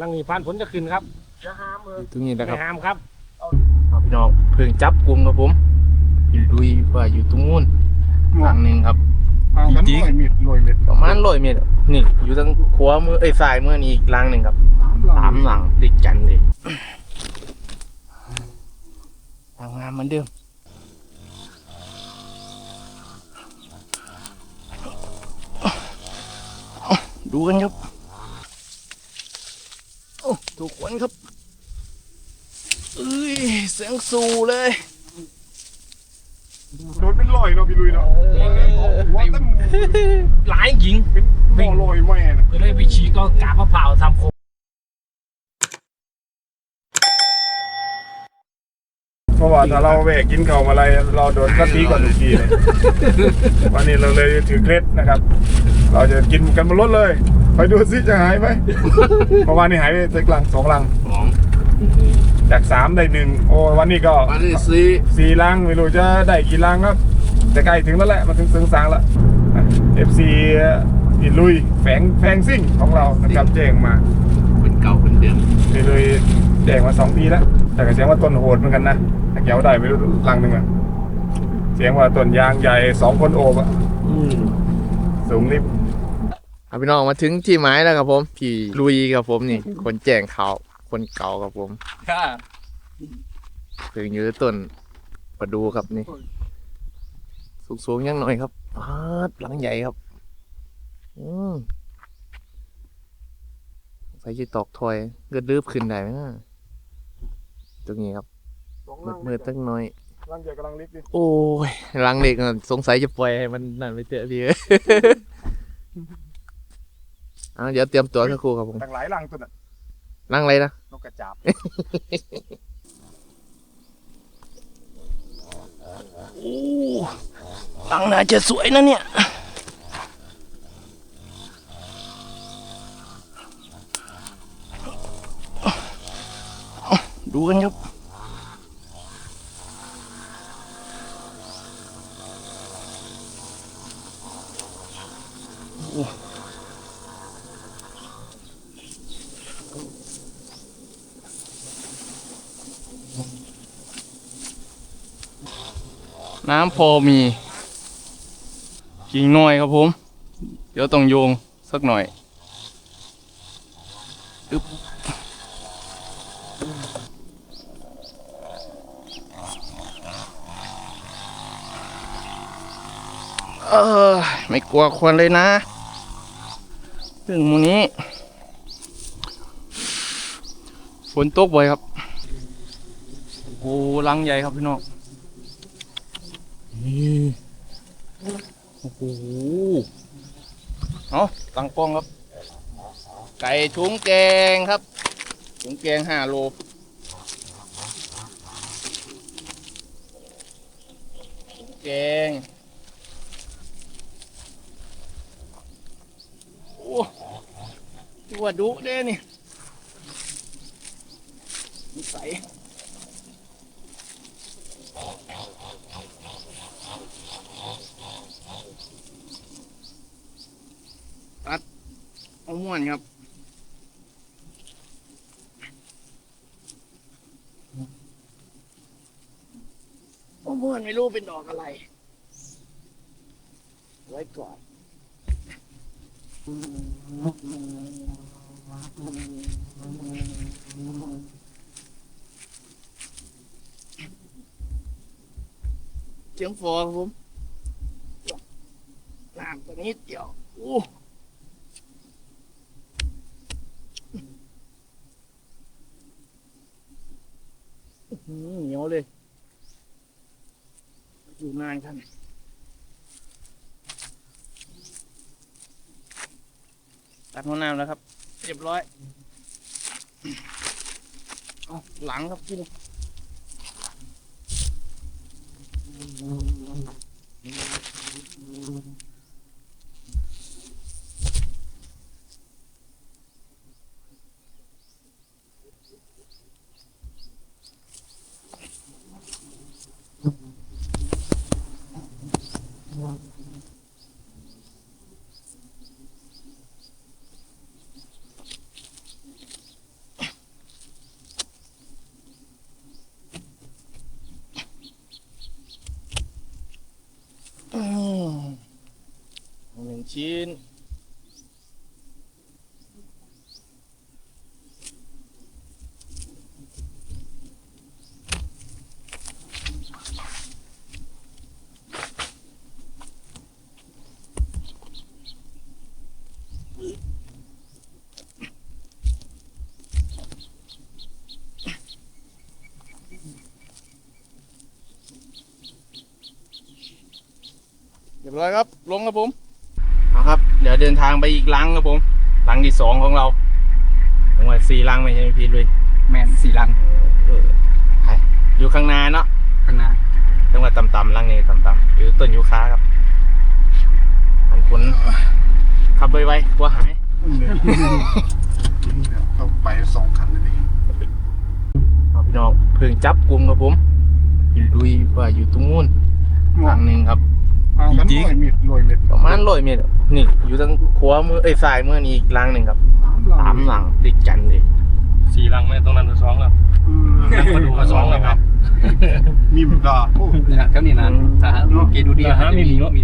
ลังนี้ผ่านผลจะขึ้นครับจะห้ามเออตรงนี้นะคไม่รับห้ามครับเอาพี่น้องเพิ่งจับกลุ่มครับผมอยู่ดุยว่าอยู่ตรงนู้นหลังหนึ่งครับห่างกันจริงร้อยเมตรร้อยเมตรประมาณร้อยเมตรนี่ อยู่ทางขวามือเอ้ยซ้ายมือนี่อีกหลังหนึ่งครับสามหลังติดกันเลยทำงานเหมือนเดิมดูกันครับ โอ้ทุกคนครับเอ้ยเสียงสูเลยโดนเป็นร้อยเนาะพี่ลุยเนาะหัวตั้งหลายหญิงเป็นบ่อลอยแม่นะก็เลยวิชีก็กาบมะพร้าวทำโคงเพราะว่าถ้าเราแวกกินข้าวมาอะไรเราโดนกะทิก่อนทุกทีเลยวันนี้เราเลยถือเคล็ดนะครับ เราจะกินกันบนรถเลย ไปดูซิจะหายไหมเพราะวันนี้หายไปสักลังสองลัง สองจากสามได้หนึ่งโอ้วันนี้ก็มาที่สี่สี่ลังไม่รู้จะได้กี่ลังครับจะใกล้ถึงแล้วแหละมาถึงเสริงสางแล้วเอฟซีอิลุยแฝงแฟงซิ่งของเรานะครับแจ้งมาเป็นเก่าเป็นเดิมอิลุยแจ้งมาสองปีแล้ว แต่ก็เสียงว่าต้นโหดเหมือนกันนะถ้าแกวได้ไม่รู้ลังหนึ่งอะเสียงว่าต้นยางใหญ่สองคนโอบอะสูงลิบ เอาพี่น้องมาถึงที่หมายแล้วครับผมพี่ลุยครับผมนี่ คนแจ้งข่าวคนเก่าครับผมค่ะถึงอยู่ที่ต้นประดูครับนี่ สูงๆยังหน่อยครับปาดหลังใหญ่ครับ อืมใส่จีตอกถอยเกิดดื้อขึ้นได้ไหมนะตรงนี้ครับสองมืลัดงมืดๆตั้งน้อย ลังใหญ่กับลังลิบดิโอ้ยหลังเด็กน่ะสงสัยจะปล่อยให้มันนั่นไปเจอะพี่เอ้ยเอาเดี๋ยวเตรียมตัวสักครู่ครับผม ตั้งหลายลังตัวน่ะนั่งอะไรนะ นกกระจาบโอ้หลังน่าจะสวยนะเนี่ย ดูกันครับ น้ำพอมี กิ่งน้อยครับผม เดี๋ยวต้องโยงสักหน่อยอึ๊บเออไม่กลัวควันเลยนะถึงมูนี้ ฝนตกบ่อยครับ โอ้ลังใหญ่ครับพี่น้อง โอ้โหเอาตังกล้องครับ ไก่ถุงแกงครับถุงแกงห้าโลแกงโอ้ตัวดุเด้นี่นิสั เอาม่วนครับเอาม่วนไม่รู้เป็นดอกอะไร ไว้ก่อนเจียงฟอครับผมน้ำตัวนี้เดียวโอ้ เหนียวเลย อยู่นานครันตัดหัวน้ำแล้วครับ เรียบร้อยเอาหลังครับกินอืม mình xin บร้อยครับ ลงครับผมเอาครับ เดี๋ยวเดินทางไปอีกลังครับผมลังที่สองของเราจังหวัดสี่ลังไม่ใช่พี่เลยแมนสี่ลังเออไปอยู่ข้างหน้าเนาะข้างหน้าจังหวัดต่ำๆลังนี้ต่ำๆอยู่ต้นยูคาครับอันคุณขับไวๆกลัวหายเขาไปสองคันเลยเอาพี่น้องเพิ่งจับกลุ่มครับผมพี่ลุยว่าอยู่ตรงนู้นลังหนึ่งครับ เอากันลอยมิดลอยมิดประมาณร้อยเมตรนี่ อยู่ทางขวามือเอ้ยซ้ายมือนี่อีกลังหนึ่งครับสามหลังติดกันเลยสี่ลังไหมตรงนั้นตัวสองแล้วลังมาดูมาสองแล้วครับมิมก็โอ้นี่นะเท่านี้นะถ้าเกดูดีเดี๋ยวหามิมเนอะมี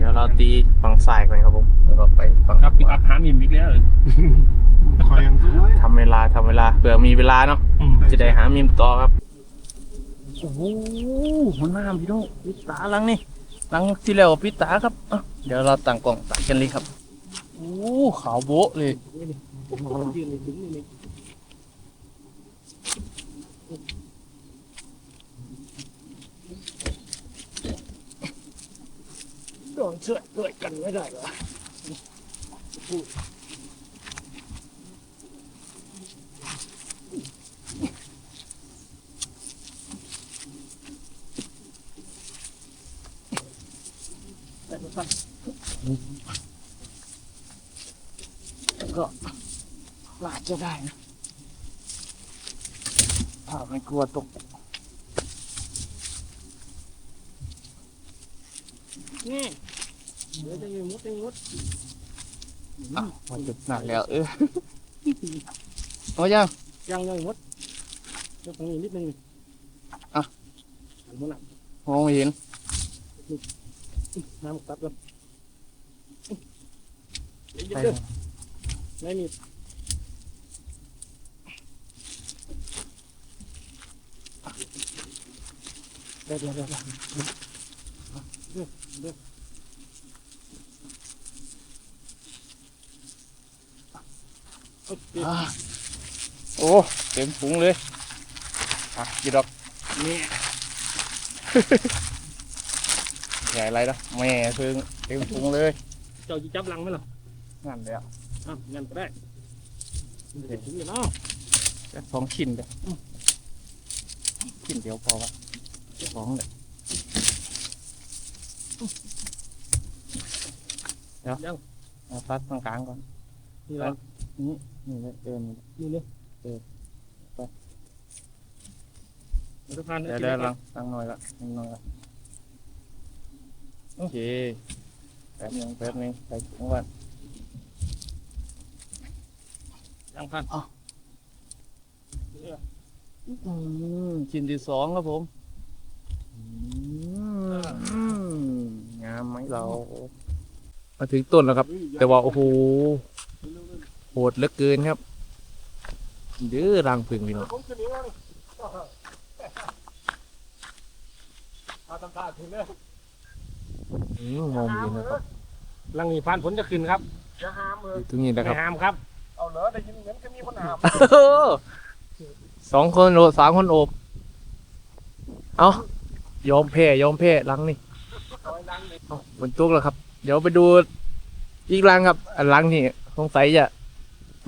เดี๋ยวเราตีฝั่งซ้ายก่อนครับผมแล้วก็ไปฝั่งครับขปิกวาอัพหามิมอีกแล้วคอยยังสวยทำเวลาทำเวลาเผื่อมีเวลาเนาะอืมจะได้หามิมต่อครับโอ้โหมันน้ำพี่น้องปิดตาลังนี่ ลังที่แล้วพี่ตาครับเดี๋ยวเราต่างกล่องตัดกันเลยครับโอ้ขาวโบ๊ะเลยยืนในถึงนี่โดนเชือดด้วยกันไม่ได้เหรอ จะได้นะถ้าไม่กลัวตกนี่เดี๋ยวจะมีมุดจะมีมุดอ้าวมาจุดหนักแล้วเออเอายังยังยังมุดเดี๋ยวตรงนี้นิดนึงอะหันมุดหนักมองไม่เห็นน้ำตัดแล้วไป เดี๋ยวเดี๋ยวเดี๋ยวเดี๋ยวโอเคอ่าโอ้เต็มถุงเลยอะกี่ดอกนี่ใหญ่ไรนะแม่เพิ่งเต็มถุงเลย เจ้าจะจับลังไหมล่ะนั่นเลยอะงั้นก็ได้เด็ดถึงอยู่เนาะแค่สองชิ้นเดียวอืมชิ้นเดียวพอวะ สองเลยเดี๋ยวยังเอาตัดตรงกลางก่อนนี่ละนี่นี่เลยเดินนี่นี่เลยเออไปมันจะพันเดี๋ยวเดี๋ยวลังลังหน่อยละลังหน่อยละโอเคแป๊บนึงแป๊บนึงใส่ถุงก่อนยังพันอืมชิ้นที่สองครับผมอืม งามไหมเรา มาถึงต้นแล้วครับ แต่ว่าโอ้โหโหดเหลือเกินครับเดื้อรังผึ่งพี่น้องผมจะหนีแล้วเอาตำตาถึงเลยอืมงงอยู่นะครับลังนี้พันผลจะขึ้นครับจะหามเอออยู่ตรงนี้นะคไม่รับห้ามครับ เอาเหรอได้ยินเหมือนจะมีคนหามสองคนโอบสามคนโอบ เอายอมแพ้ยอมแพ้ลังนี่ เอาบนตุ๊กแล้วครับ เดี๋ยวไปดูอีกลังครับ อันลังนี่สงสัยจะ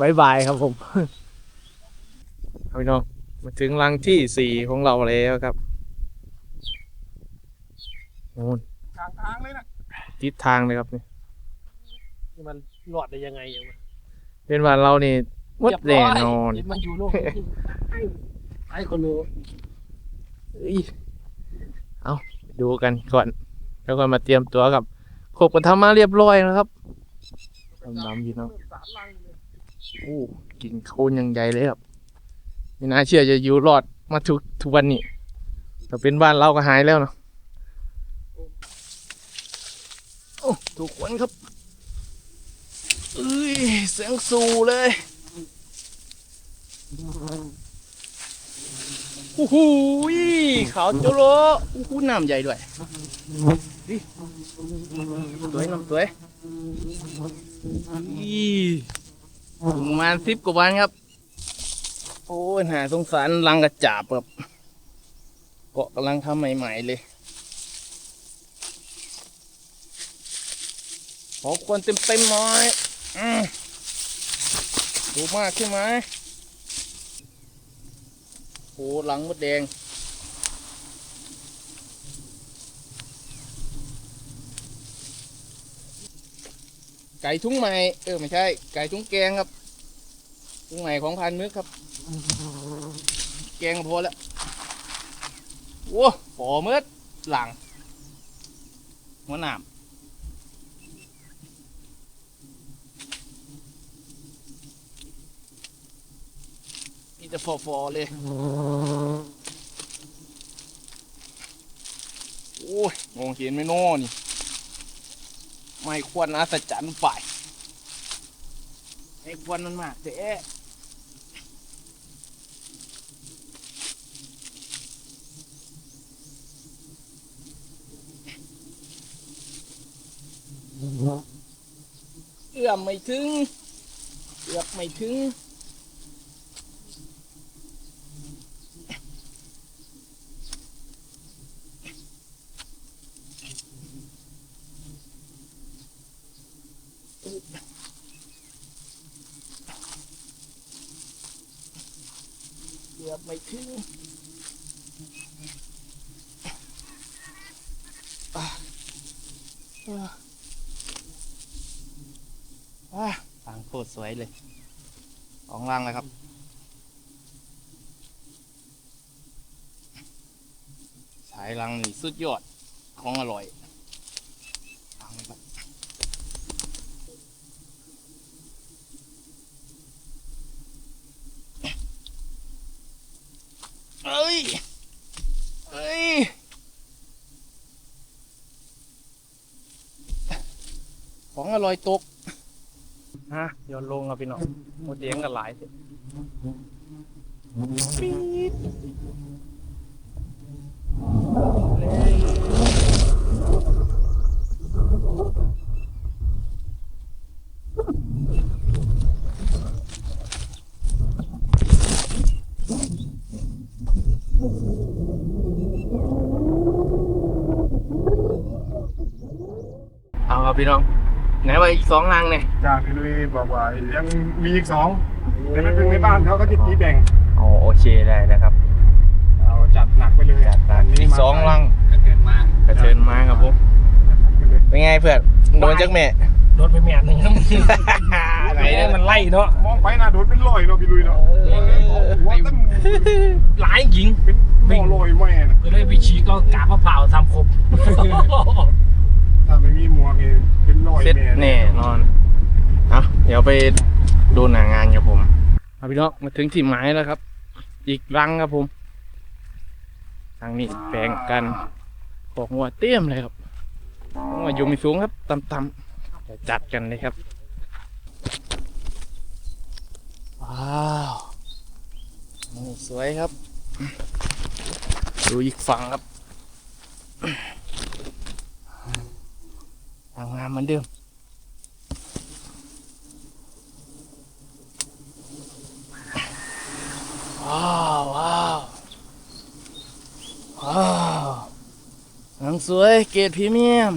บายบายครับผมเอาพี่น้องมาถึงลังที่สี่ของเราแล้วครับโอ้นทางทางเลยนะทิศทางเลยครับนี่นี่มันหลอดได้ยังไงอย่างวะเป็นวันเรานี่หมดแน่นอนเดี๋ยวมันอยู่โลกนี้ไอ้คนรู้เอ้ยเอาดูกันก่อน แล้วก็มาเตรียมตัวกับขบกันทำมาเรียบร้อยนะครับดำๆพี่น้องสามลังเลยโอ้กินโคนยังใหญ่เลยครับไม่น่าเชื่อจะอยู่รอดมาทุกทุกวันนี้แต่เป็นบ้านเราก็หายแล้วเนาะโอ้ทุกคนครับเสียงสูเลย โอ้โหขาวโจโลโอ้โหน้ำใหญ่ด้วยดิสวน้ำสวอีประมาณสิบกว่าวันครับ โอ้ยหาสงสารรังกระจาบแบบเกาะกำลังทำใหม่ ๆ เลย ขอควรเต็มเต็มๆหน่อยอดูมากใช่ไหม โอ้หลังมดแดง ไก่ทุ้งใหม่ เออ ไม่ใช่ ไก่ทุ้งแกงครับ ทุ้งใหม่ของพันมึกครับ แกงพอแล้วโอ้ปอมืดหลังหัวหนาม มีแต่ฟอฟอเลย โอ้ยมองเห็นไหมน้อนี่ ไม่ควรอัศจรรย์ฝ่ายไม่ควรมันมากเจ๊เอื้อมไม่ถึงเอื้อมไม่ถึง เกือบไม่ถึงอะอะอะทางโค ตรสวยเลยสองรังเลยครับ สายรังนี่สุดยอดของอร่อยรังเลยครับเอ้ย เอ้ย ของอร่อยตก ฮะโยนลงครับพี่น้องโมเดียงกันหลายสิปี๊ดเอาครับพี่น้อง สองรังเนี่ยจากพี่ลุยบอกว่ายังมีอีกสองแต่ไม่เป็นในบ้านเขาก็จะตีแบ่งอ๋อโอเคได้นะครับ เอาจัดหนักไปเลยอันนี้อีกมาสองรังกระเกินมากกระเชิญมาครับผมไปเลยเป็นไงเพื่อนโดนจักแม่รถไปแม่หนึ่งครับไหนไหนเนี่ยมันไล่เนาะมองไปหน้าโดนเป็นรอยเนาะพี่ลุยเนาะหัวตั้งหลายหญิงเป็นหม้อลอยแม่นะก็เลยไปชี้ก็กาบมะพร้าวทำครบ ถ้าไม่มีหมวกนี่เป็นรอยเซ็ตแม่แน่นอนเอาเดี๋ยวไปดูหนางานครับผมเอาพี่น้องมาถึงที่หมายแล้วครับ อีกรังครับผมทางนี้แปลงกันของหัวเตี้ยมเลยครับหัวอยู่ไม่สูงครับต่ำๆเดี๋ยวจัดกันเลยครับว้าวนี่สวยครับ ดูอีกฝั่งครับ ทางงามเหมือนเดิมว้าวว้าวว้าวหนังสวยเกรดพรีเมียม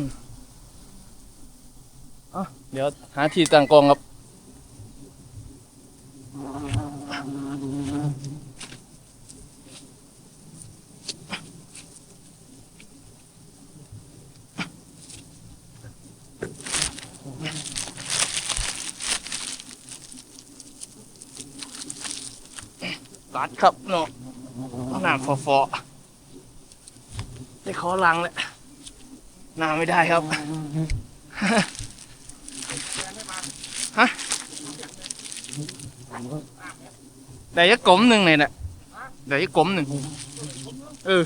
อะเดี๋ยวหาที่ตั้งกล้องครับ ตัดครับเนาะหน้าฟอฟอๆได้ขอลังแล้วหน้าไม่ได้ครับฮะแต่ยักกลมหนึ่งเลยนะแต่ยักกลมหนึ่งเออ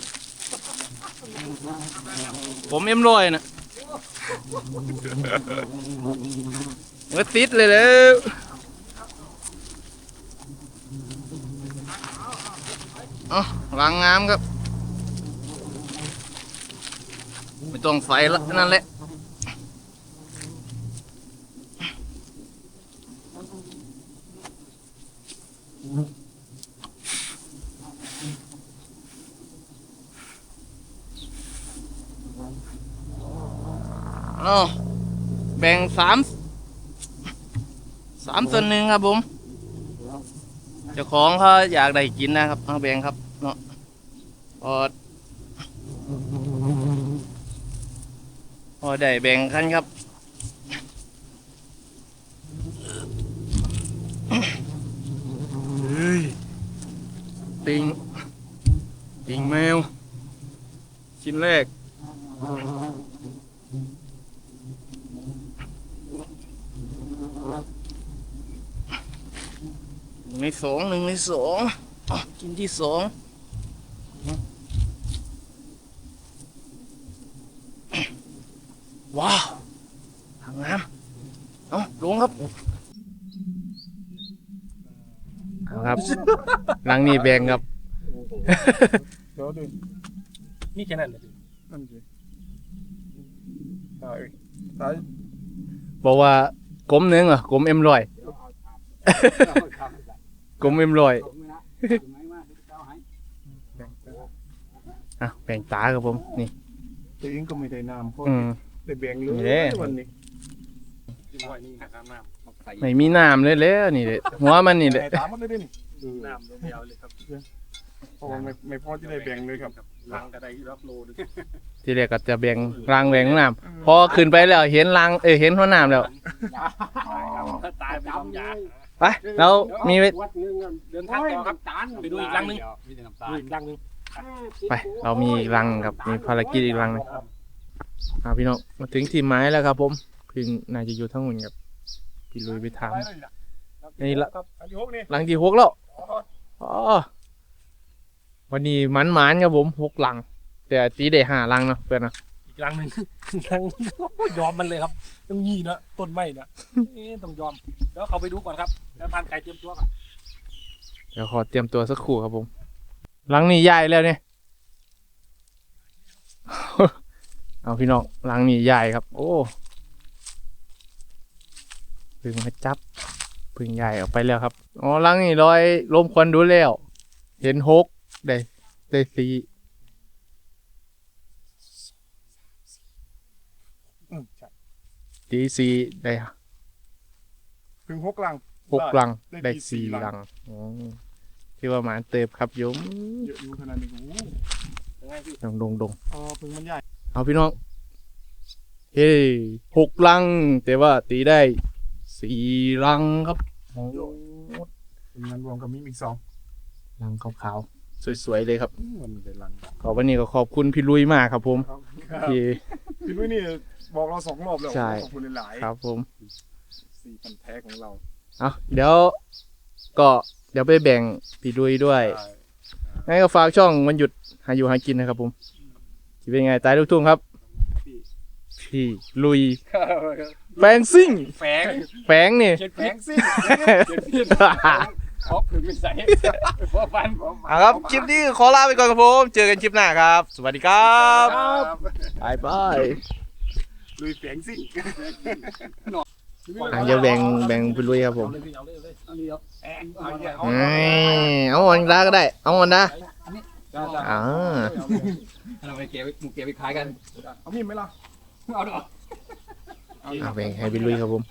ผมเอ็มรอยนะมันก็ติดเลยแล้ว เอาล้างงามครับ ไม่ต้องใส่ละนั่นแหละเอาแบ่งสามสามส่วนหนึ่งครับผม เจ้าของเขาอยากได้กินนะครับเอาแบ่งครับเนาะพอพอได้แบ่งกันครับ เฮ้ยติงติงแมว ชิ้นแรก หนึ่งใน สองหนึ่งในสองอะกินที่สองว้าวทางน้ำเอาลงครับเอาครับ หลังนี้แบงครับเดี๋ยวดูนี่แค่นั้นเลยนั่นสิตายตายบอกว่ากลมหนึงเหรอกลมเอ็มรอย กลมเอ็มรอยอะแบ่งตาครับผมนี่แต่เองก็ไม่ได้น้ำเพราะอืม ได้แบ่งเลนี่เด้ยวันนี้กินไว้นี่นะครับน้ำไม่มีน้ำเลยแล้วนี่เลยหัวมันนี่เลยไอ้ถามมันเลยดินี่น้ำเดียวเลยครับเพราะว่าไม่ไม่พอจะได้แบ่งเลยครับล้างกระไดรับโลนึงทีแรกก็จะแบ่งรางแบ่งน้ำพอขึ้นไปแล้วเห็นรางเอยเห็นหัวน้ำแล้วถ้าตายไปต้องยา ไปเรามีไว้วัดนึงเดินทางต่อครับไปดูอีกรังนึงมีแต่น้ำตาดูลอีกรังนึงไปเรามีอีกรังครับมีภารกิจอีกรังหนึงอ่าพี่น้องมาถึงที่ไม้แล้วครับ ผมพึ่งน่าจะอยู่ทั้งหมดครับพี่ลุยไปถาม นี่ละ ครับอันที่หกนี่หลังที่หกแล้วอ๋อวันนี้มันหมานๆครับผมหกหลัง แต่ตีได้ห้าหลังเนาะเพื่อนเนาะ อีกรังหนึงรังยอมมันเลยครับต้องยี่นะต้นไม้นะต้องยอมแล้วเขาไปดูก่อนครับแล้วทานไก่เตรียมตัวก่อนเดี๋ยวขอเตรียมตัวสักครู่ครับผมหลังนี้ใหญ่แล้วเนี่ยเอาพี่น้องหลังนี้ใหญ่ครับ โอ้พึ่งมาจับพึ่งใหญ่ออกไปแล้วครับอ๋อหลังนี้ลอยลมควันดูแล้ว เห็นหกได้ได้สี่ อืมใช่ ตีสี่ได้ถึงหกลังหกหลังได้ได้สี่สี่หลังหลังอ๋อที่ว่าหมาเติบครับโยมเยอะอยู่ขนาดนี้โอ้โหยังไงพี่ดงดงดงอ๋อเพิ่งมันใหญ่เอาพี่น้องเฮ้ยหกลัง แต่ว่าตีได้สี่ลังครับโอ้เพิ่งมันรวมกับมิมอีกสองลังขาวๆสวยๆเลยครับอืมมันมีแต่ลังขอวันนี้ก็ขอบคุณพี่ลุยมากครับผมครับที่ พี่ลุยนี่บอกเราสองรอบแล้วใช่ ขอบคุณหลายครับผมๆสี่พันแท้ของเราเอาเดี๋ยวก็เดี๋ยวไปแบ่งพี่ลุยด้วยใช่งั้นก็ฝากช่องวันหยุดหาอยู่หากินนะครับผมจะเป็นไงตายลูกทุ่งครับ พี่ลุยแฟงซิ่งแฝงแฟงนี่ เจ็ดแฝแข็งงสิ ขอผืนไม่ใส่พวกฟันผมเอาครับ คลิปนี้ขอลาไปก่อนครับผม เจอกันคลิปหน้าครับ สวัสดีครับบายบายลุยแข็งสิอะเดี๋ยวแบ่งแบ่งไปลุยครับผมเอาเลยพี่เอาเลยเอาเลยเอาเนี่ยเอาเอ้ยเอาวันดาก็ได้ เอาวันดาอ่าเราไปเก็บหมูเก็บไปขายกัน เอามีดไหมล่ะ เอาดอก อะแบ่งให้ไปลุยครับผม